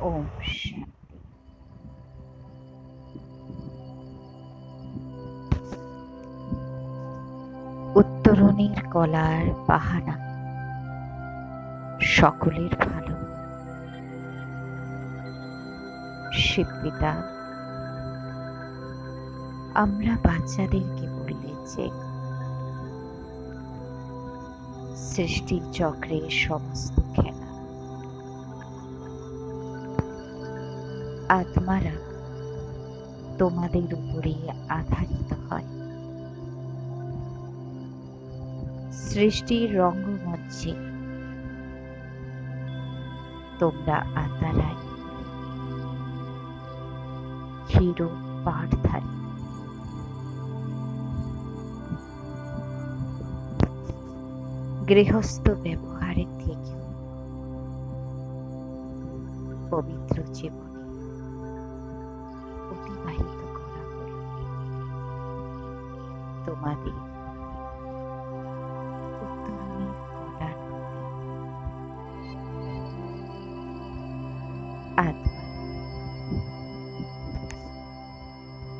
ওম শান্তি উত্তরণের কলার বাহানা। সকলের ভালো। শিল্পিতা আমরা বাচ্চাদেরকে বললে যে, সৃষ্টির চক্রের সমস্ত খেলা আত্মারা তোমাদের উপরে আধারিত হয়। সৃষ্টির রঙ্গমঞ্চে তোমরা আত্মারাই। হিরো পাঠধারী। গৃহস্থ ব্যবহারের থেকে পবিত্র জীবনে। তোমাদের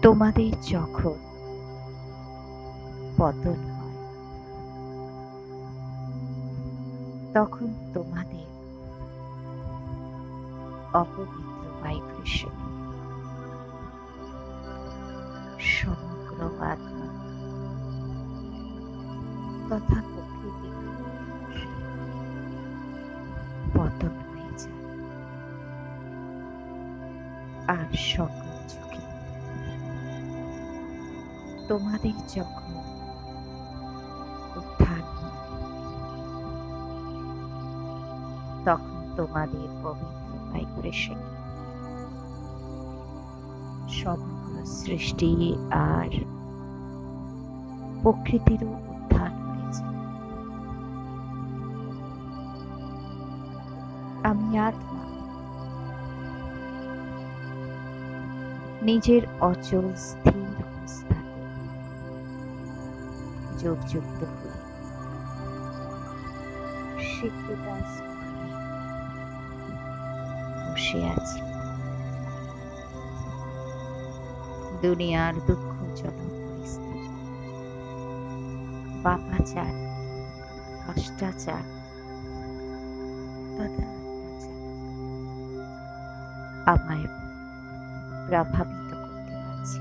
তোমাদের যখন পতন হয় তখন তোমাদের অপবিত্র ভাইব্রেশন সমগ্র আত্মা তথা প্রকৃতি পতন হয়ে যায়। আর সকল যুগে তোমাদের যখন উত্থান তখন তোমাদের পবিত্র ভাইব্রেশন সমগ্র সৃষ্টি আর প্রকৃতিরও আমি আত্মা। নিজের অচল স্থির অবস্থানে। যোগযুক্ত হয়ে। শিক্ষিতা বসে আছি? দুনিয়ার দুঃখজনক পরিস্থিতি। পাপাচার ভ্রষ্টাচার, তথা আমায় প্রভাবিত করতে পারছে।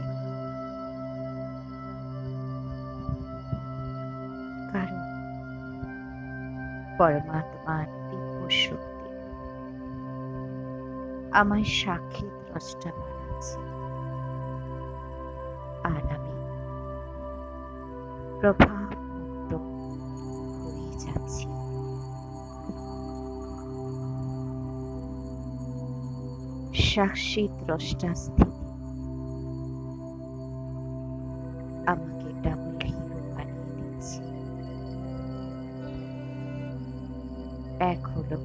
কারণ পরমাত্মার দিব্য শক্তি আমায় সাক্ষী দ্রষ্টা বানাচ্ছে। আর আমি প্রভাব সাক্ষী দ্রষ্টা স্থিতি আমাকে ডাবল হিরো বানিয়ে দিচ্ছে এক হলো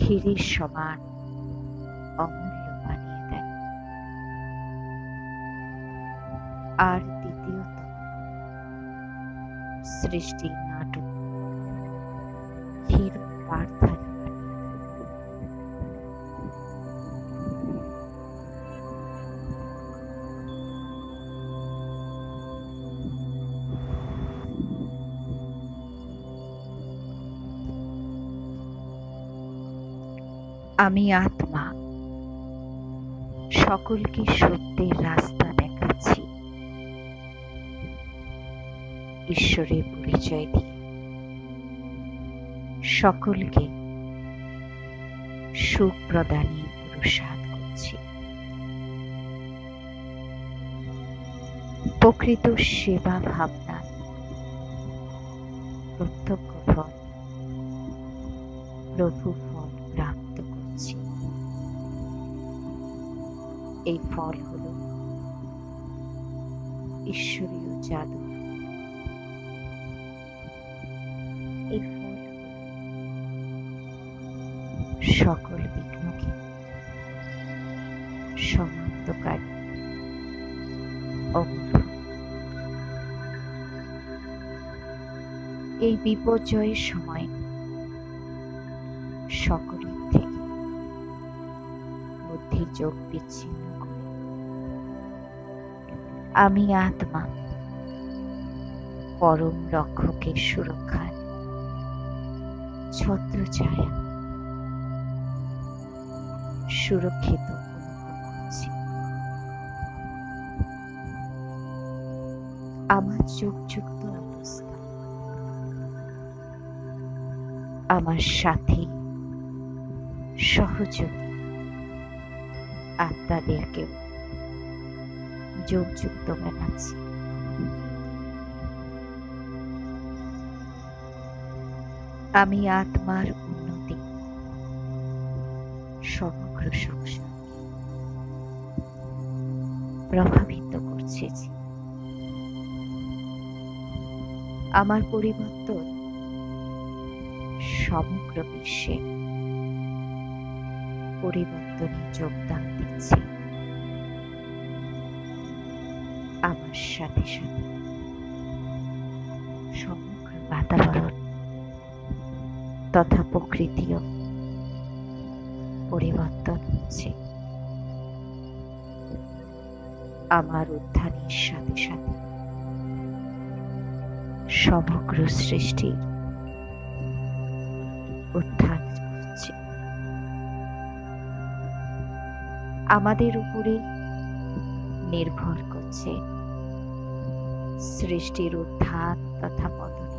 হিরের সমান অমূল্য বানিয়ে দেয় আর দ্বিতীয়ত, সৃষ্টির আমি আত্মা। সকলকে সত্যের রাস্তা দেখাচ্ছি। ঈশ্বরের পরিচয় দিয়ে। সকলকে সুখ প্রদানে পুরুষার্থ করছি। প্রকৃত সেবা ভাবনা, প্রত্যক্ষ প্রভু এই ফল হল ঈশ্বরীয় জাদু। এই ফল সকল বিঘ্নকে সমাপ্তকারী এই বিপর্যয়ের সময় সকলের থেকে যোগ বিচ্ছিন্ন করে। আমি আত্মা। পরম রক্ষকের সুরক্ষায় ছত্র ছায়া। সুরক্ষিত আমার যোগযুক্ত অবস্থা। আমার সাথে। সহযোগী। আত্মাদেরকেও যোগযুক্ত বানাচ্ছি আমি আত্মার উন্নতি সমগ্র সংসার প্রভাবিত করছে আমার পরিবর্তন সমগ্র বিশ্বে পরিবর্তনে যোগদান দিচ্ছে। আমার সাথে সাথে সমগ্র বাতাবরণ তথা প্রকৃতিও পরিবর্তন হচ্ছে। আমার উত্থানের সাথে সাথে সমগ্র সৃষ্টি উত্থান আমাদের উপরে নির্ভর করছে। সৃষ্টির উত্থান তথা পতন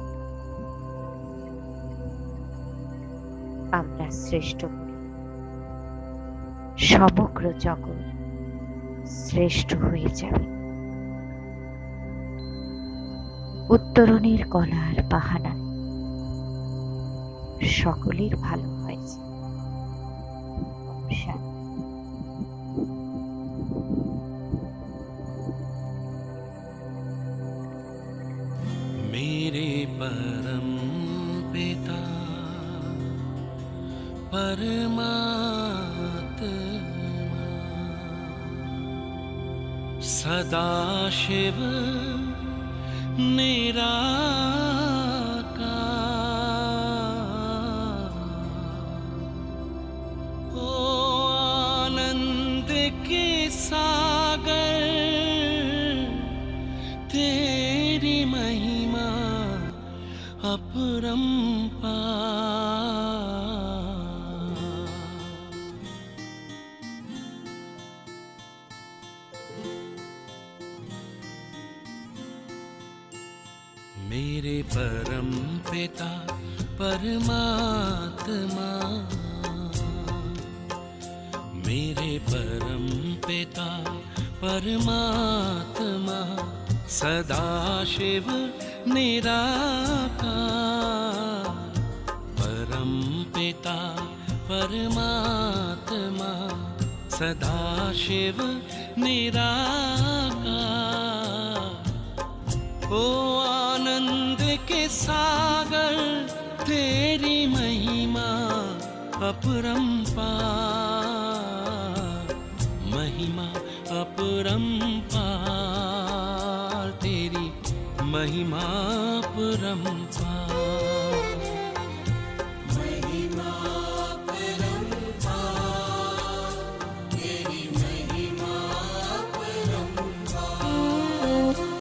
আমরা শ্রেষ্ঠ সমগ্র জগৎ শ্রেষ্ঠ হয়ে যাবে। উত্তরণের কলার বাহানায় সকলের ভালো परमात्मा। सदाशिव निराकार। ओ आनंद के सागर तेरी महिमा अपरंपार। मेरे परम पिता, परमात्मा। मेरे परम पिता, परमात्मा। सदाशिव निराकार। परम पिता, परमात्मा। सदाशिव निराकार। ओ आनंद अपरंपार महिमा अपरंपार तेरी महिमा अपरंपार